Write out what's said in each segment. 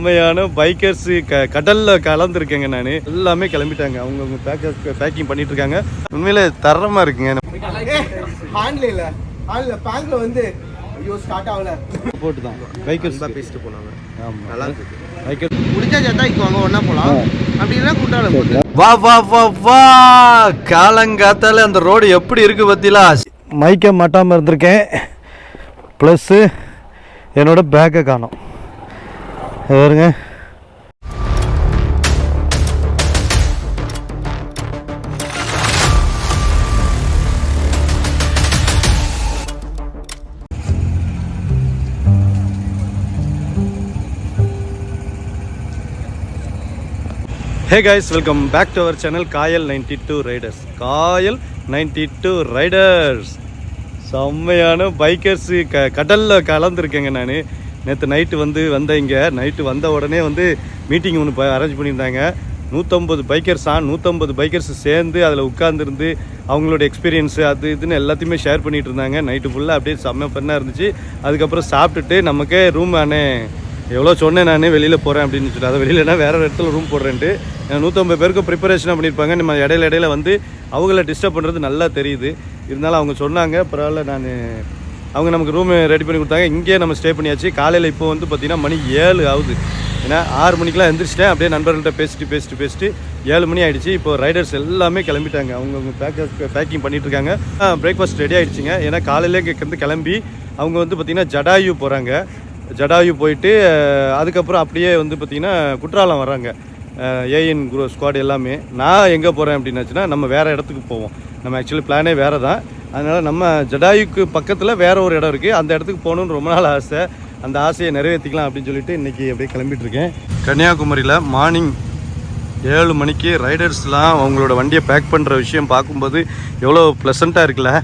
செம்மையான பைக்கர்ஸ் க கடல்ல கலந்துருக்கேங்க நான். எல்லாமே கிளம்பிட்டாங்க. அவங்கவுங்க பேக்கர்ஸ் பேக்கிங் பண்ணிட்டு இருக்காங்க உண்மையிலே தரமா இருக்குங்க. இல்ல. ஹேண்ட்ல பேங்க்ல வந்து ஐயோ ஸ்டார்ட் ஆகல. போட்டு தான் பைக்கர்ஸ் பேசிட்டு போனாங்க. ஆமா. நல்லா இருக்கு பைக்கர் முடிஞ்சா வாங்க இல்லைன்னா குண்டாலம் போட்டு வா வா வா வா! காலங்காத்தால அந்த ரோடு எப்படி இருக்கு பத்திலா? மைக்க மாட்டாமல் இருந்திருக்கேன். ப்ளஸ்ஸு என்னோட பேக்கை காணோம். பாருங்க. Hey guys welcome back to our channel Kayal ninety two riders Kayal ninety two riders செம்மையான பைக்கர்ஸு க கடலில் கலந்துருக்கேங்க நான். நேற்று நைட்டு வந்து வந்தேன் இங்கே நைட்டு வந்த உடனே வந்து மீட்டிங் ஒன்று அரேஞ்ச் பண்ணியிருந்தாங்க. நூற்றம்பது பைக்கர்ஸா நூற்றம்பது பைக்கர்ஸ் சேர்ந்து அதில் உட்காந்துருந்து அவங்களோட எக்ஸ்பீரியன்ஸு அது இதுன்னு எல்லாத்தையுமே ஷேர் பண்ணிகிட்டு இருந்தாங்க. நைட்டு ஃபுல்லாக அப்படியே செம்ம ஃபன்னாக இருந்துச்சு. அதுக்கப்புறம் சாப்பிட்டுட்டு நமக்கே ரூம் ஆனே எவ்வளோ சொன்னேன் நான் வெளியில் போகிறேன் அப்படின்னு சொல்லிட்டு. அதை வெளியிலனா வேறு இடத்துல ரூம் போடுறேன்ட்டு. நூற்றம்பது பேருக்கு ப்ரிப்பரேஷனாக பண்ணியிருப்பாங்க. நம்ம இடையில இடையில வந்து அவங்கள டிஸ்டர்ப் பண்ணுறது நல்லா தெரியுது. இருந்தாலும் அவங்க சொன்னாங்க பரவாயில்ல நான் அவங்க நமக்கு ரூம் ரெடி பண்ணி கொடுத்தாங்க. இங்கேயே நம்ம ஸ்டே பண்ணியாச்சு. காலையில் இப்போ வந்து பார்த்திங்கன்னா மணி ஏழு ஆகுது. ஏன்னா ஆறு மணிக்கெலாம் எந்திரிச்சிட்டேன். அப்படியே நண்பர்கள்ட்ட பேசிட்டு பேசிட்டு பேசிட்டு ஏழு மணி ஆகிடுச்சு இப்போ ரைடர்ஸ் எல்லாமே கிளம்பிட்டாங்க. அவங்கவுங்க பேக்க பேக்கிங் பண்ணிட்டு இருக்காங்க. பிரேக்ஃபாஸ்ட் ரெடி ஆகிடுச்சிங்க ஏன்னா காலையிலே வந்து கிளம்பி அவங்க வந்து பார்த்திங்கன்னா ஜடாயு போகிறாங்க ஜடாயு போயிட்டு அதுக்கப்புறம் அப்படியே வந்து பார்த்திங்கன்னா குற்றாலம் வராங்க ஏஎன் குரோ ஸ்குவாட் எல்லாமே. நான் எங்கே போகிறேன் அப்படின்னாச்சுன்னா நம்ம வேறு இடத்துக்கு போவோம். நம்ம ஆக்சுவலி பிளானே வேறு தான் அதனால் நம்ம ஜடாயுக்கு பக்கத்தில் வேற ஒரு இடம் இருக்குது அந்த இடத்துக்கு போகணுன்னு ரொம்ப நாள் ஆசை. அந்த ஆசையை நிறைவேற்றிக்கலாம் அப்படின்னு சொல்லிட்டு இன்றைக்கி அப்படியே கிளம்பிட்டுருக்கேன் கன்னியாகுமரியில் மார்னிங் ஏழு மணிக்கு ரைடர்ஸ்லாம் அவங்களோட வண்டியை பேக் பண்ணுற விஷயம் பார்க்கும்போது எவ்வளோ ப்ளசண்ட்டாக இருக்குல்ல.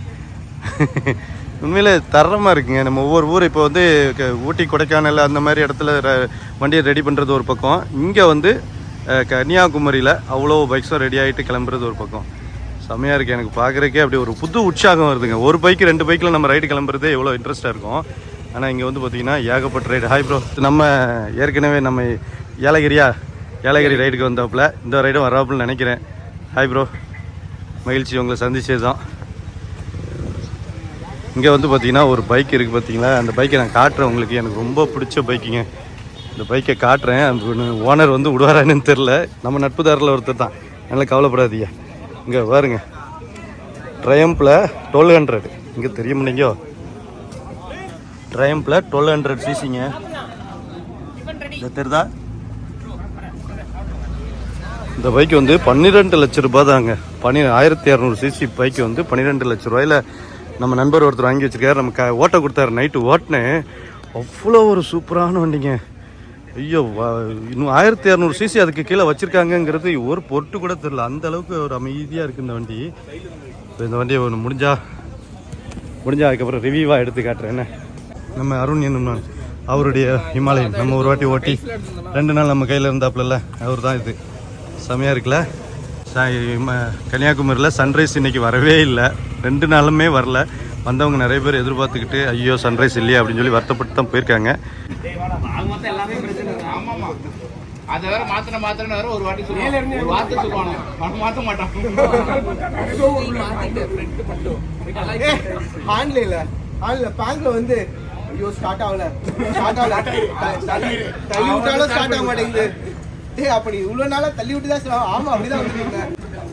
உண்மையில் தரமாக இருக்குங்க. நம்ம ஒவ்வொரு ஊர் இப்போ வந்து க- ஊட்டி கொடைக்கானல் அந்த மாதிரி இடத்துல ர- வண்டியை ரெடி பண்ணுறது ஒரு பக்கம். இங்கே வந்து கன்னியாகுமரியில் அவ்வளோ பைக்ஸும் ரெடி ஆகிட்டு கிளம்புறது ஒரு பக்கம். செம்மையாக இருக்குது எனக்கு பார்க்குறக்கே அப்படி ஒரு புது உற்சாகம் வருதுங்க. ஒரு பைக்கு ரெண்டு பைக்கில் நம்ம ரைடு கிளம்புறதே எவ்வளோ இன்ட்ரெஸ்ட்டாக இருக்கும். ஆனால் இங்கே வந்து பார்த்திங்கன்னா ஏகப்பட்ட ரைடு ஹாய் ப்ரோ நம்ம ஏற்கனவே நம்ம ஏலகிரியா ஏலகிரி ரைடுக்கு வந்தாப்புல. இந்த ரைடும் வராப்புல நினைக்கிறேன். ஹாய் ப்ரோ மகிழ்ச்சி. உங்களை சந்திச்சது தான் இங்கே வந்து பார்த்திங்கன்னா ஒரு பைக் இருக்குது பார்த்தீங்களா அந்த பைக்கை நான் காட்டுறேன் உங்களுக்கு. எனக்கு ரொம்ப பிடிச்ச பைக்குங்க இந்த பைக்கை காட்டுறேன். அந்த ஓனர் வந்து விடுவாரான்னு தெரில நம்ம நட்புதாரில் ஒருத்தர் தான். நல்லா கவலைப்படாதீங்க. இங்கே பாருங்க. ட்ரையம்பில் டுவெல் ஹண்ட்ரட் இங்கே தெரியும் முடியுங்கோ ட்ரையம்பில் டுவெல் ஹண்ட்ரட் சிசிங்க இந்த தெரிதா இந்த பைக் வந்து பன்னிரெண்டு லட்ச ரூபாய் தாங்க பன்னி ஆயிரத்தி இரநூறு சிசி பைக் வந்து பன்னிரெண்டு லட்ச ரூபாயில நம்ம நண்பர் ஒருத்தர் வாங்கி வச்சிருக்காரு. நம்ம க ஓட்ட கொடுத்தாரு. நைட்டு ஓட்டினேன். அவ்வளோ ஒரு சூப்பரான வண்டிங்க. ஐயோ இன்னும் ஆயிரத்தி இரநூறு சிசி அதுக்கு கீழே வச்சுருக்காங்கங்கிறது ஒரு பொருட்டு கூட தெரில அந்த அளவுக்கு ஒரு அமைதியாக இருக்குது இந்த வண்டி. இப்போ இந்த வண்டியை ஒன்று முடிஞ்சா முடிஞ்சா அதுக்கப்புறம் ரிவியூவாக எடுத்து காட்டுறேன். என்ன? நம்ம அருண் என்னும் அவருடைய ஹிமாலயன். நம்ம ஒரு வாட்டி ஓட்டி ரெண்டு நாள் நம்ம கையில் இருந்தாப்புல அவர் தான் இது. செமையாக இருக்குல்ல? கன்னியாகுமரியில் சன்ரைஸ் இன்றைக்கி வரவே இல்லை. ரெண்டு நாளுமே வரல. வந்தவங்க நிறைய பேர் எதிர்பார்த்துக்கிட்டு ஐயோ சன்ரைஸ் இல்லையா அப்படின்னு சொல்லி வருத்தப்பட்டு தான் போயிருக்காங்க. அதை வேற மாத்திர மாத்திரன்னு வேற ஒரு வாட்டி சொல்லுவாங்க ஒரு வார்த்தை சொல்லுவாங்க. அவன் மாத்த மாட்டான் ஹேண்ட்ல இல்ல. ஹேண்ட்ல பேங்க்ல வந்து ஐயோ ஸ்டார்ட் ஆகல. ஸ்டார்ட் ஆகல. தள்ளி விட்டாலும் ஸ்டார்ட் ஆக மாட்டேங்குது. டேய் அப்படி இவ்வளவு நாளா தள்ளி விட்டு தான். ஆமா அப்படிதான் வந்துருக்கீங்க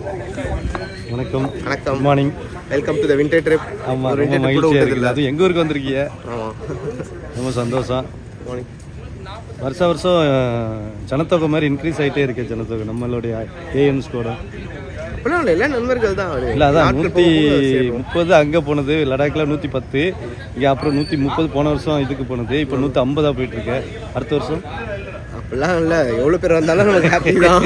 வணக்கம். வணக்கம். Morning welcome to the winter trip ஆமாம் ரொம்ப மகிழ்ச்சியாக இருக்குது. அது எங்கள் ஊருக்கு வந்திருக்கீங்க? ஆமா. ரொம்ப சந்தோஷம். மார்னிங் வருஷம் வருஷம் ஜனத்தொகை மாதிரி இன்க்ரீஸ் ஆகிட்டே இருக்கு ஜனத்தொகை. நம்மளுடைய ஏஎம்ஸ் கூட இல்லை எல்லா நண்பர்கள் தான் இல்லை அதான் நூற்றி. முப்பது அங்கே போனது லடாக்கில் நூற்றி பத்து இங்கே அப்புறம் நூற்றி முப்பது போன வருஷம் இதுக்கு போனது இப்போ நூற்றி ஐம்பதாக போயிட்டுருக்கு அடுத்த வருஷம்? அப்படிலாம் இல்ல. எவ்வளவு பேர் வந்தாலும் நமக்கு ஹாப்பி தான்.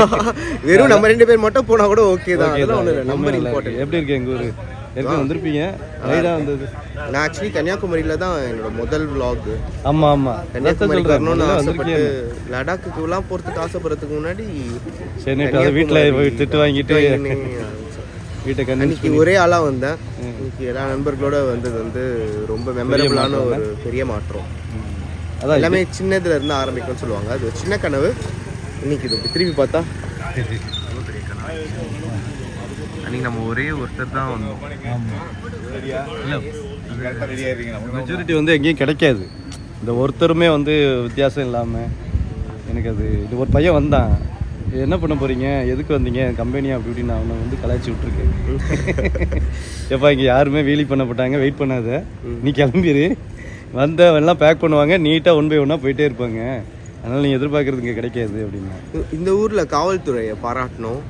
வெறும் நம்ம ரெண்டு பேர் மட்டும் போனா கூட ஓகே தான். அதெல்லாம் ஒண்ணு இல்லை. நம்பர் இம்பார்ட்டன்ட் எப்படி இருக்கு எங்கள் ஊர்? ஏற்கனவே வந்திருப்பீங்க. ரைடாக வந்தது. நான் ஆக்சுவலி கன்னியாகுமரியில தான் என்னோட முதல் vlog. ஆமாம் ஆமாம் கன்னியாகுமரிக்கு வரணும்னு ஆசைப்பட்டு லடாக்குக்குலாம் போறதுக்கு ஆசைப்படுறதுக்கு முன்னாடி சரி அதை வீட்டில் போய் திட்டு வாங்கிட்டு வீட்டை அன்னைக்கு ஒரே ஆளா வந்தேன். இன்னைக்கு எல்லா நண்பர்களோட வந்தது வந்து ரொம்ப மெமரபிளான ஒரு பெரிய மாற்றம். அதான் எல்லாமே சின்னதுல இருந்து ஆரம்பிக்கும்னு சொல்லுவாங்க. அது ஒரு சின்ன கனவு. இன்னைக்கு இது திரும்பி பார்த்தா. எவ்வளோ பெரிய கனவு அன்னைக்கு நம்ம ஒரே ஒருத்தர் தான் வந்தோம். மெச்சூரிட்டி வந்து எங்கேயும் கிடைக்காது. இந்த ஒருத்தருமே வந்து வித்தியாசம் இல்லாமல் எனக்கு அது இது ஒரு பையன் வந்தான். என்ன பண்ண போறீங்க? எதுக்கு வந்தீங்க? கம்பெனி அப்படி இப்படின்னு அவனை வந்து கலாய்ச்சி விட்ருக்கேன் எப்பா இங்கே யாருமே வீலி பண்ணப்பட்டாங்க வெயிட் பண்ணாத. நீ கிளம்பிடு வந்த எல்லாம் பேக் பண்ணுவாங்க நீட்டாக ஒன் பை ஒன்னாக போயிட்டே இருப்பாங்க. அதனால் நீங்கள் எதிர்பார்க்கறது இங்கே கிடைக்காது அப்படின்னா. இந்த ஊர்ல காவல்துறையை பாராட்டணும்.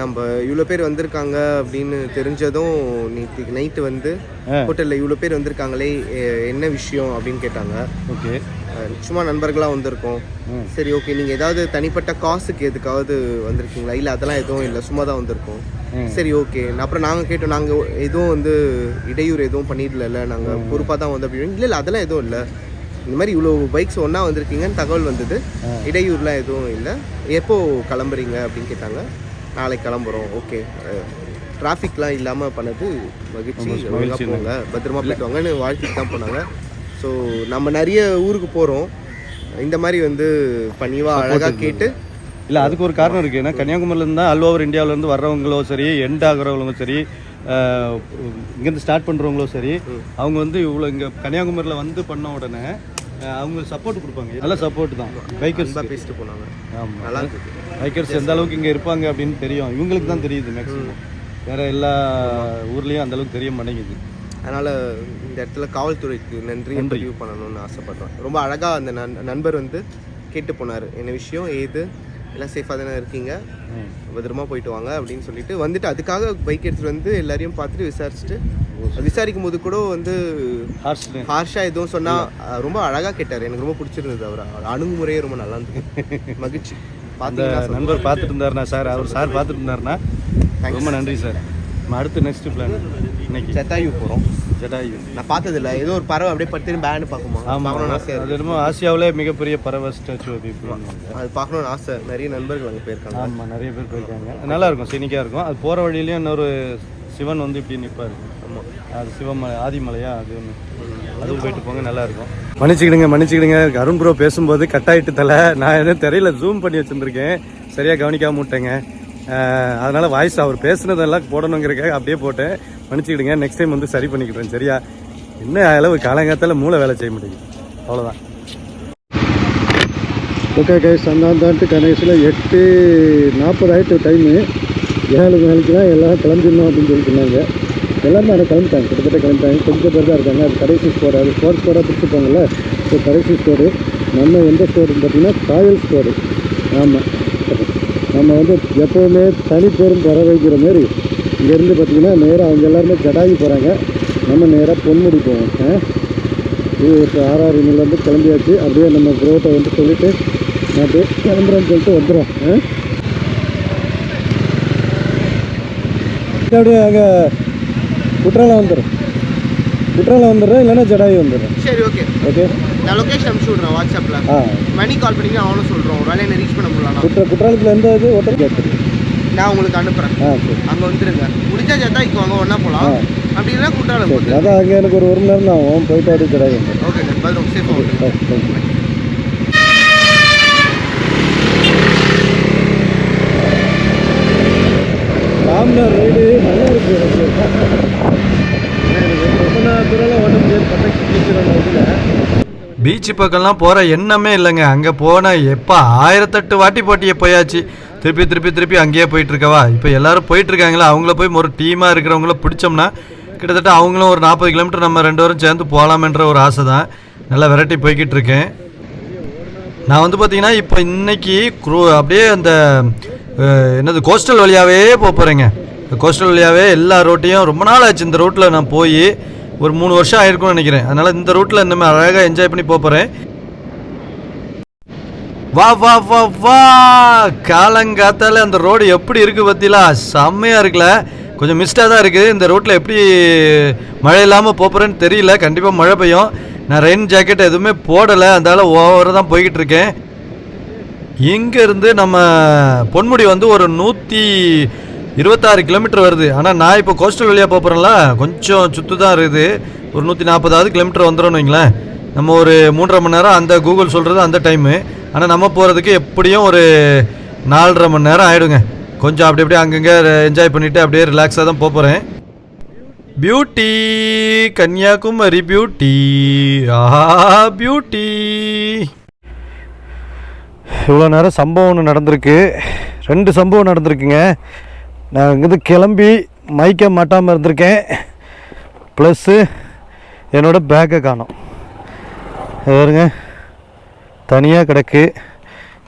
நம்ம இவ்வளோ பேர் வந்திருக்காங்க அப்படின்னு தெரிஞ்சதும் நேற்று நைட்டு வந்து. ஹோட்டலில் இவ்வளோ பேர் வந்திருக்காங்களே என்ன விஷயம் அப்படின்னு கேட்டாங்க. ஓகே. சும்மா நண்பர்களாக வந்திருக்கோம். சரி ஓகே நீங்கள் ஏதாவது தனிப்பட்ட காசுக்கு எதுக்காவது வந்திருக்கீங்களா? இல்லை அதெல்லாம் எதுவும் இல்லை சும்மா தான் வந்திருக்கோம். சரி ஓகே. அப்புறம் நாங்கள் கேட்டோம் நாங்கள் எதுவும் வந்து இடையூறு எதுவும் பண்ணிடல நாங்கள் பொறுப்பாக தான் வந்து அப்படி இல்லை இல்லை அதெல்லாம் எதுவும் இல்லை. இந்த மாதிரி இவ்வளோ பைக்ஸ் ஒன்றா வந்திருக்கீங்கன்னு தகவல் வந்தது. இடையூறுலாம் எதுவும் இல்லை. எப்போ கிளம்புறீங்க அப்படின்னு கேட்டாங்க. நாளைக்கு கிளம்புறோம். ஓகே. டிராஃபிக்லாம் இல்லாமல் பண்ணது மகிழ்ச்சி. ஒழுங்கா போங்க பத்திரமா போயிட்டு வாங்கன்னு வாழ்த்துட்டு தான் போனாங்க. ஸோ நம்ம நிறைய ஊருக்கு போகிறோம் இந்த மாதிரி வந்து பணிவா அழகாக கேட்டு இல்லை அதுக்கு ஒரு காரணம் இருக்குது ஏன்னா கன்னியாகுமரியிலேருந்து தான் ஆல் ஓவர் இந்தியாவிலேருந்து வர்றவங்களோ சரி எண்ட் ஆகுறவங்களும் சரி இங்கேருந்து ஸ்டார்ட் பண்ணுறவங்களோ சரி அவங்க வந்து இவ்வளோ இங்கே கன்னியாகுமரியில் வந்து பண்ண உடனே அவங்க சப்போர்ட் கொடுப்பாங்க. நல்ல சப்போர்ட் தான். பைக்கர்ஸ் அன்பாக பேசிட்டு போனாங்க. ஆமாம் நல்லா பைக்கர்ஸ் எந்த அளவுக்கு இங்கே இருப்பாங்க அப்படின்னு தெரியும். இவங்களுக்கு தான் தெரியுது மேக்ஸிமம் வேற எல்லா ஊர்லேயும் அந்த அளவுக்கு தெரிய மாட்டேங்குது. அதனால் இந்த இடத்துல காவல்துறைக்கு நன்றி பதிவு பண்ணணும்னு ஆசைப்படுறேன் ரொம்ப அழகாக அந்த நண் நண்பர் வந்து கேட்டு போனார். என்ன விஷயம்? ஏது? எல்லாம் சேஃபாக தானே இருக்கீங்க. பத்திரமா போயிட்டு வாங்க அப்படின்னு சொல்லிட்டு வந்துட்டு அதுக்காக பைக் எடுத்துகிட்டு வந்து எல்லாரையும் பார்த்துட்டு விசாரிச்சுட்டு விசாரிக்கும் போது கூட வந்து ஹார்ஷாக எதுவும் சொன்னால் ரொம்ப அழகாக கேட்டார். எனக்கு ரொம்ப பிடிச்சிருந்தது அவர். அணுகுமுறையே ரொம்ப நல்லா இருந்தது. மகிழ்ச்சி. பார்த்தீங்கன்னா நண்பர் பார்த்துட்டு இருந்தாருனா சார். அவர் சார் பார்த்துட்டு இருந்தாருன்னா ரொம்ப நன்றி சார். அடுத்து நெக்ஸ்ட் பிளான் இன்னைக்கு. ஜட்டாயு போகிறோம் ஜடாயு நான் பார்த்ததில்ல. ஏதோ ஒரு பறவை அப்படியே படுத்து பேண்டு பார்க்குமா? பார்க்கணும்னு ஆசையாக அது என்னமோ ஆசியாவிலே மிகப்பெரிய பறவை ஸ்டாச்சு ஆஃப் அது பார்க்கணும்னு ஆசை. நிறைய நண்பர்கள் அங்கே போயிருக்காங்க. ஆமாம் நிறைய பேர் போயிருக்காங்க. நல்லா இருக்கும் சினிக்காக இருக்கும். அது போகிற வழியிலையும் இன்னொரு சிவன் வந்து இப்படி நிற்பார் ஆமாம் அது சிவமலை ஆதிமலையா அது ஒன்று அதுவும் போயிட்டு போங்க நல்லா இருக்கும். மன்னிச்சுக்கிடுங்க மன்னிச்சுக்கிடுங்க. அருண் ப்ரோ பேசும்போது கட் ஆயிட்டு தலை. நான் எதுவும் தெரியல ஜூம் பண்ணி வச்சுருந்துருக்கேன். சரியாக கவனிக்காம விட்டேங்க. அதனால் வாய்ஸ் அவர் பேசுனதெல்லாம் போடணுங்கிறக்காக அப்படியே போட்டேன். மன்னிச்சுக்கிடுங்க நெக்ஸ்ட் டைம் வந்து சரி பண்ணிக்கிறேன் சரியா? என்ன அளவு காலங்காத்தால் மூளை வேலை செய்ய முடியும் அவ்வளோதான் ஓகே கைஸ் அந்தாண்டான்ட்டு கணேசில் எட்டு நாற்பது ஆயிட்டு டைமு ஏழு நாளைக்கு தான் எல்லாம் கிளம்பிடணும் அப்படின்னு சொல்லி சொன்னாங்க. எல்லாமே அதை கிளம்பிட்டாங்க கிட்டத்தட்ட கிளம்பிட்டாங்க. கொஞ்சம் பேர் தான் இருக்காங்க. அது கடைசி ஸ்டோர் அது ஸ்டோர் ஸ்டோராக பிடிச்சிருப்பாங்கல்ல ஸோ கடைசி ஸ்டோரு நம்ம எந்த ஸ்டோருன்னு பார்த்தீங்கன்னா காயல் ஸ்டோரு ஆமாம் நம்ம வந்து எப்போவுமே தனிப்பெரும் பெற வைக்கிற மாரி இங்கேருந்து பார்த்தீங்கன்னா நேராக அவங்க எல்லாருமே ஜடாயி போகிறாங்க நம்ம நேராக பொன்முடி போவோம். இது ஆறாறு மணிலேருந்து கிளம்பியாச்சு. அப்படியே நம்ம ப்ரோட்டை வந்து சொல்லிட்டு நான் அப்படியே கிளம்புறேன்னு சொல்லிட்டு வந்துடும் அப்படியே அங்கே குற்றாலம் வந்துடும். குற்றாலம் வந்துடுறேன் இல்லைன்னா ஜடாயி வந்துடுறேன் சரி ஓகே ஓகே நான் லொக்கேஷன் அனுப்பிச்சு விட்றேன் வாட்ஸ்அப்பில் ஆ. மணி கால் பண்ணி அவனும் சொல்கிறோம் ஒரு வேலை என்ன ரீச் பண்ண முடியலாம் குற்ற குற்றாலத்தில் எந்த இது? ஹோட்டல் கேட்குது நான் உங்களுக்கு அனுப்புகிறேன் ஆ சரி. அங்கே வந்துருங்க. முடிஞ்சா ஜத்தாய்க்கு வாங்க ஒன்றா போகலாம் அப்படி இல்லைன்னா குற்றாலம் சரி போகுது அதான் அங்கே எனக்கு ஒரு ஒரு மணி நேரம் தான் ஆகும். போயிட்டு அப்படியே ஜடாயி ஓகே பதில் சேஃபாக வந்துருங்க தேங்க்யூ ராம்னார் ரைடு நல்லா இருக்கு எனக்கு எனக்கு ரொம்ப நாள் தூரம் ஓட்ட முடியாது பட்டாக்கி பீச்சு பக்கம்லாம் போகிற எண்ணமே இல்லைங்க. அங்கே போனால் எப்போ ஆயிரத்தெட்டு வாட்டி போட்டியே போயாச்சு. திருப்பி திருப்பி திருப்பி அங்கேயே போயிட்டுருக்கவா? இப்போ எல்லோரும் போயிட்டுருக்காங்களா அவங்கள போய் ஒரு டீமாக இருக்கிறவங்கள பிடிச்சோம்னா கிட்டத்தட்ட அவங்களும் ஒரு நாற்பது கிலோமீட்டர் நம்ம ரெண்டு பேரும் சேர்ந்து போகலாமன்ற ஒரு ஆசை தான் நல்லா வெரைட்டி போய்கிட்டு இருக்கேன் நான் வந்து பார்த்தீங்கன்னா இப்போ இன்றைக்கி குரூ அப்படியே அந்த என்னது கோஸ்டல் வழியாகவே போக போகிறேங்க கோஸ்டல் வழியாகவே எல்லா ரோட்டையும் ரொம்ப நாள் ஆச்சு இந்த ரோட்டில் நான் போய் ஒரு மூணு வருஷம் ஆயிருக்கும்னு நினைக்கிறேன். அதனால் இந்த ரூட்டில் இந்த அழகாக என்ஜாய் பண்ணி போகிறேன் வா வா வா வா! காலங்காத்தால அந்த ரோடு எப்படி இருக்குது பத்திலா? செம்மையாக இருக்குல்ல. கொஞ்சம் மிஸ்டாக தான் இருக்குது இந்த ரோட்டில் எப்படி மழை இல்லாமல் போகிறேன்னு தெரியல. கண்டிப்பாக மழை பெய்யும். நான் ரெயின் ஜாக்கெட் எதுவுமே போடலை. அதனால் ஓவராக தான் போய்கிட்டு இருக்கேன். இங்கேருந்து நம்ம பொன்முடி வந்து ஒரு நூற்றி இருபத்தாறு கிலோமீட்டர் வருது. ஆனால் நான் இப்போ கோஸ்டல் வழியாக போகிறேன்ல கொஞ்சம் சுற்று தான் இருக்குது. ஒரு நூற்றி நாற்பதாவது கிலோமீட்டர் வந்துடும் வைங்களேன். நம்ம ஒரு மூன்றரை மணி நேரம் அந்த கூகுள் சொல்கிறது அந்த டைமு ஆனால் நம்ம போகிறதுக்கு எப்படியும் ஒரு நாலரை மணி நேரம் ஆகிடுங்க கொஞ்சம் அப்படி அப்படியே அங்கங்கே என்ஜாய் பண்ணிவிட்டு அப்படியே ரிலாக்ஸாக தான் போகிறேன் பியூட்டி கன்னியாகுமரி பியூட்டி ஆஹா பியூட்டி இவ்வளோ நேரம் சம்பவம் ஒன்று நடந்திருக்கு. ரெண்டு சம்பவம் நடந்திருக்குங்க. நான் இங்கேருந்து கிளம்பி மைக்கை மாட்டாமல் இருந்திருக்கேன். ப்ளஸ்ஸு என்னோட பேக்கை காணும். பாருங்க. தனியாக கிடக்கு.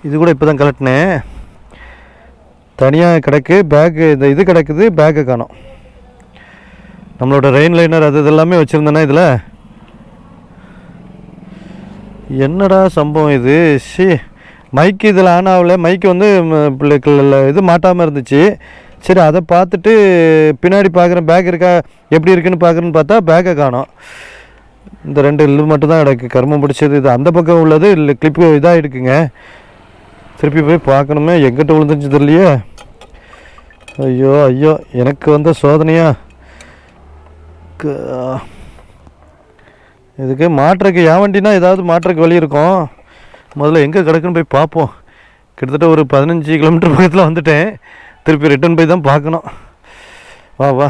இது கூட இப்போ தான் கலட்டினேன் தனியாக கிடக்கு பேக்கு இந்த இது கிடக்குது. பேக்கை காணோம். நம்மளோட ரெயின் லைனர் அது இதெல்லாமே வச்சுருந்தேன்னா இதில்? என்னடா சம்பவம் இது? ஷி. மைக்கு இதில் ஆன் ஆகல. மைக்கு வந்து இது மாட்டாமல் இருந்துச்சு. சரி அதை பார்த்துட்டு பின்னாடி பார்க்குறேன் பேக் இருக்கா எப்படி இருக்குன்னு பார்க்குறேன்னு பார்த்தா பேக்கை காணோம். இந்த ரெண்டு இது மட்டும்தான் எனக்கு கர்மம் பிடிச்சது. இது அந்த பக்கம் உள்ளது இல்லை கிளிப்பு இதாக இருக்குங்க திருப்பி போய் பார்க்கணுமே எங்கிட்ட விழுந்துச்சு தெரியலையே. ஐயோ ஐயோ எனக்கு வந்த சோதனையா? இதுக்கு மாற்றுக்கு என் வண்டினா ஏதாவது மாற்றுக்கு வழி இருக்கும். முதல்ல எங்கே கிடக்குன்னு போய் பார்ப்போம். கிட்டத்தட்ட ஒரு பதினஞ்சு கிலோமீட்டர் பக்கத்தில் வந்துட்டேன். திருப்பி ரிட்டர்ன் போய் தான் பார்க்கணும். வா வா.